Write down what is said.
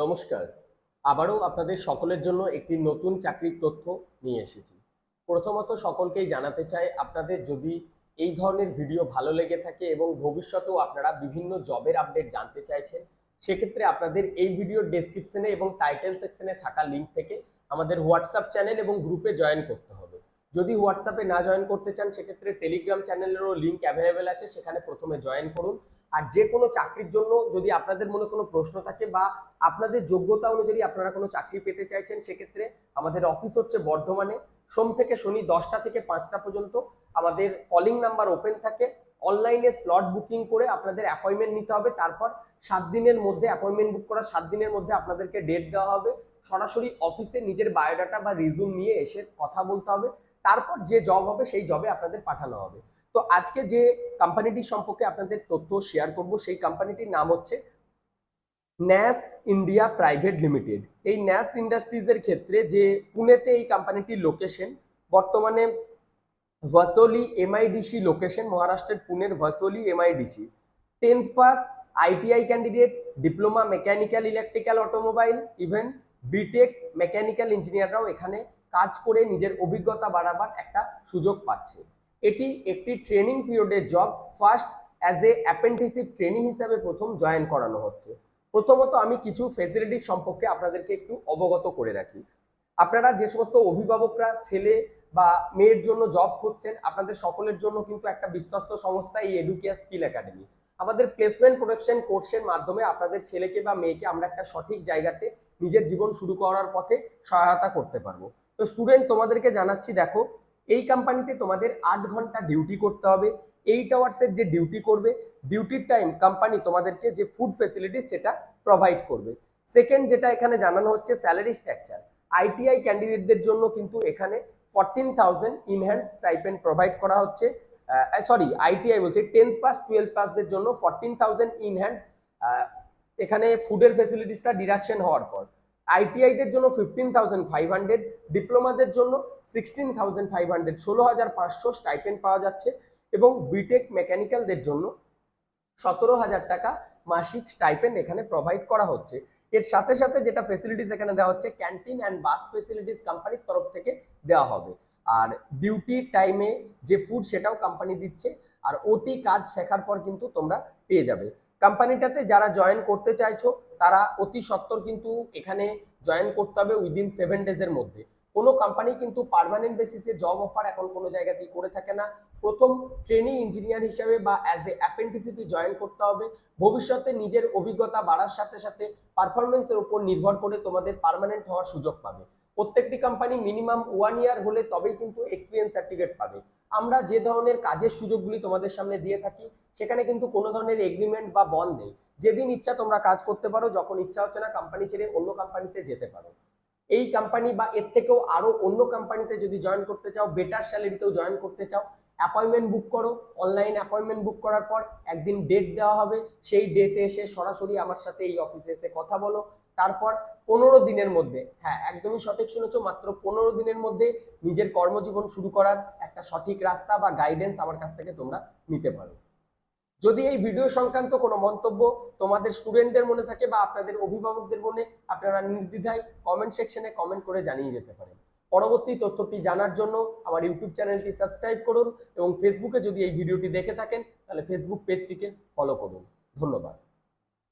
নমস্কার। আবারও আপনাদের সকলের জন্য একটি নতুন চাকরির তথ্য নিয়ে এসেছি। প্রথমত সকলকেই জানাতে চাই, আপনাদের যদি এই ধরনের ভিডিও ভালো লেগে থাকে এবং ভবিষ্যতেও আপনারা বিভিন্ন জবের আপডেট জানতে চাইছেন, সেক্ষেত্রে আপনাদের এই ভিডিওর ডেসক্রিপশনে এবং টাইটেল সেকশনে থাকা লিঙ্ক থেকে আমাদের হোয়াটসঅ্যাপ চ্যানেল এবং গ্রুপে জয়েন করতে হবে। যদি হোয়াটসঅ্যাপে না জয়েন করতে চান, সেক্ষেত্রে টেলিগ্রাম চ্যানেলেরও লিঙ্ক অ্যাভেলেবেল আছে, সেখানে প্রথমে জয়েন করুন। আর যে কোনো চাকরির জন্য যদি আপনাদের মনে কোনো প্রশ্ন থাকে বা আপনাদের যোগ্যতা অনুযায়ী আপনারা কোনো চাকরি পেতে চাইছেন, সেক্ষেত্রে আমাদের অফিস হচ্ছে বর্ধমানে। সোম থেকে শনি দশটা থেকে পাঁচটা পর্যন্ত আমাদের কলিং নাম্বার ওপেন থাকে। অনলাইনে স্লট বুকিং করে আপনাদের অ্যাপয়েন্টমেন্ট নিতে হবে। তারপর সাত দিনের মধ্যে অ্যাপয়েন্টমেন্ট বুক করার সাত দিনের মধ্যে আপনাদেরকে ডেট দেওয়া হবে। সরাসরি অফিসে নিজের বায়োডাটা বা রিজুম নিয়ে এসে কথা বলতে হবে। তারপর যে জব হবে, সেই জবে আপনাদের পাঠানো হবে। তো আজকে যে কোম্পানিটি সম্পর্কে আপনাদের তথ্য শেয়ার করব, সেই কোম্পানিটির নাম হচ্ছে ন্যাস ইন্ডিয়া প্রাইভেট লিমিটেড। এই ন্যাস ইন্ডাস্ট্রিজের ক্ষেত্রে যে পুনেতে এই কোম্পানিটির লোকেশন বর্তমানে ভাসোলি এমআইডিসি লোকেশন মহারাষ্ট্রের পুনের Vasuli MIDC. Tenth pass ITI candidate diploma mechanical electrical automobile even BTech mechanical ইঞ্জিনিয়াররাও এখানে কাজ করে নিজের অভিজ্ঞতা বাড়াবার একটা সুযোগ পাচ্ছে। এটি একটি ট্রেনিং পিরিয়ডের job first as a apprenticeship training হিসাবে প্রথম জয়েন করানো হচ্ছে। প্রথমত আমি কিছু ফেসিলিটি সম্পর্কে আপনাদেরকে একটু অবগত করে রাখি। আপনারা যে সমস্ত অভিভাবকরা, ছেলে বা মেয়ের জন্য জব খুঁজছেন, আপনাদের সকলের জন্য কিন্তু একটা বিশ্বস্ত সংস্থা এই এডুকেয়ার স্কিল একাডেমি আমাদের প্লেসমেন্ট প্রোটেকশন কোর্সের মাধ্যমে আপনাদের ছেলেকে বা মেয়েকে আমরা একটা সঠিক জায়গাতে নিজের জীবন শুরু করার পথে সহায়তা করতে পারব। তো স্টুডেন্ট তোমাদেরকে জানাচ্ছি, দেখো এই কোম্পানিতে তোমাদের আট ঘণ্টা ডিউটি করতে হবে। এইট আওয়ার্সের যে ডিউটি করবে ডিউটির টাইম কোম্পানি তোমাদেরকে যে ফুড ফেসিলিটিস সেটা প্রোভাইড করবে। সেকেন্ড যেটা এখানে জানানো হচ্ছে স্যালারি স্ট্রাকচার আইটিআই ক্যান্ডিডেটদের জন্য কিন্তু এখানে fourteen thousand in hand stipend provide করা হচ্ছে। সরি আইটিআই বলছে টেন্থ পাস টুয়েলভ পাসদের জন্য ফরটিন থাউজেন্ড ইনহ্যান্ড এখানে ফুডের ফেসিলিটিসটা ডিডাকশন হওয়ার পর। আইটিআইদের জন্য ফিফটিন থাউজেন্ড ফাইভ হান্ড্রেড ডিপ্লোমাদের জন্য সিক্সটিন থাউজেন্ড ফাইভ হান্ড্রেড ষোলো হাজার পাঁচশো স্টাইপেন্ড পাওয়া যাচ্ছে এবং বিটেক মেকানিক্যালদের জন্য সতেরো হাজার টাকা মাসিক স্টাইপেন্ড এখানে প্রোভাইড করা হচ্ছে। এর সাথে সাথে যেটা ফেসিলিটিস এখানে দেওয়া হচ্ছে ক্যান্টিন অ্যান্ড বাস ফেসিলিটিস কোম্পানির তরফ থেকে দেওয়া হবে। আর ডিউটি টাইমে যে ফুড সেটাও কোম্পানি দিচ্ছে, আর ওটি কাজ শেখার পর কিন্তু তোমরা পেয়ে যাবে। কোম্পানিটাতে যারা জয়েন করতে চাইছো, তারা অতি সত্বর কিন্তু এখানে জয়েন করতে হবে উইদিন সেভেন ডেজের মধ্যে। কোনো কোম্পানি কিন্তু পার্মানেন্ট বেসিসে জব অফার এখন কোনো জায়গাতেই করে থাকে না। প্রথম ট্রেনিং ইঞ্জিনিয়ার হিসেবে বা অ্যাজ এ অ্যাপেন্টিসিপি জয়েন করতে হবে। ভবিষ্যতে নিজের অভিজ্ঞতা বাড়ার সাথে সাথে পারফরমেন্সের উপর নির্ভর করে তোমাদের পার্মানেন্ট হওয়ার সুযোগ পাবে। প্রত্যেকটি কোম্পানি মিনিমাম ওয়ান ইয়ার হলে তবেই কিন্তু এক্সপিরিয়েন্স সার্টিফিকেট পাবে। আমরা যে ধরনের কাজের সুযোগগুলি তোমাদের সামনে দিয়ে থাকি, সেখানে কিন্তু কোনো ধরনের এগ্রিমেন্ট বা বন নেই। যেদিন ইচ্ছা তোমরা কাজ করতে পারো, যখন ইচ্ছা হচ্ছে না কোম্পানি ছেড়ে অন্য কোম্পানিতে যেতে পারো। এই কোম্পানি বা এর থেকেও আরও অন্য কোম্পানিতে যদি জয়েন করতে চাও বেটার স্যালারিতেও জয়েন করতে চাও অ্যাপয়েন্টমেন্ট বুক করো। অনলাইন অ্যাপয়েন্টমেন্ট বুক করার পর একদিন ডেট দেওয়া হবে। সেই ডেটে এসে সরাসরি আমার সাথে এই অফিসে এসে কথা বলো। তারপর পনেরো দিনের মধ্যে হ্যাঁ একদমই সঠিক শুনেছো, মাত্র পনেরো দিনের মধ্যে নিজের কর্মজীবন শুরু করার একটা সঠিক রাস্তা বা গাইডেন্স আমার কাছ থেকে তোমরা নিতে পারো। যদি এই ভিডিও সংক্রান্ত কোনো মন্তব্য তোমাদের স্টুডেন্টদের মনে থাকে বা আপনাদের অভিভাবকদের মনে, আপনারা নির্দ্বিধায় কমেন্ট সেকশনে কমেন্ট করে জানিয়ে যেতে পারেন। পরবর্তী তথ্যটি জানার জন্য আমার ইউটিউব চ্যানেলটি সাবস্ক্রাইব করুন এবং ফেসবুকে যদি এই ভিডিওটি দেখে থাকেন, তাহলে ফেসবুক পেজটিকে ফলো করুন। ধন্যবাদ।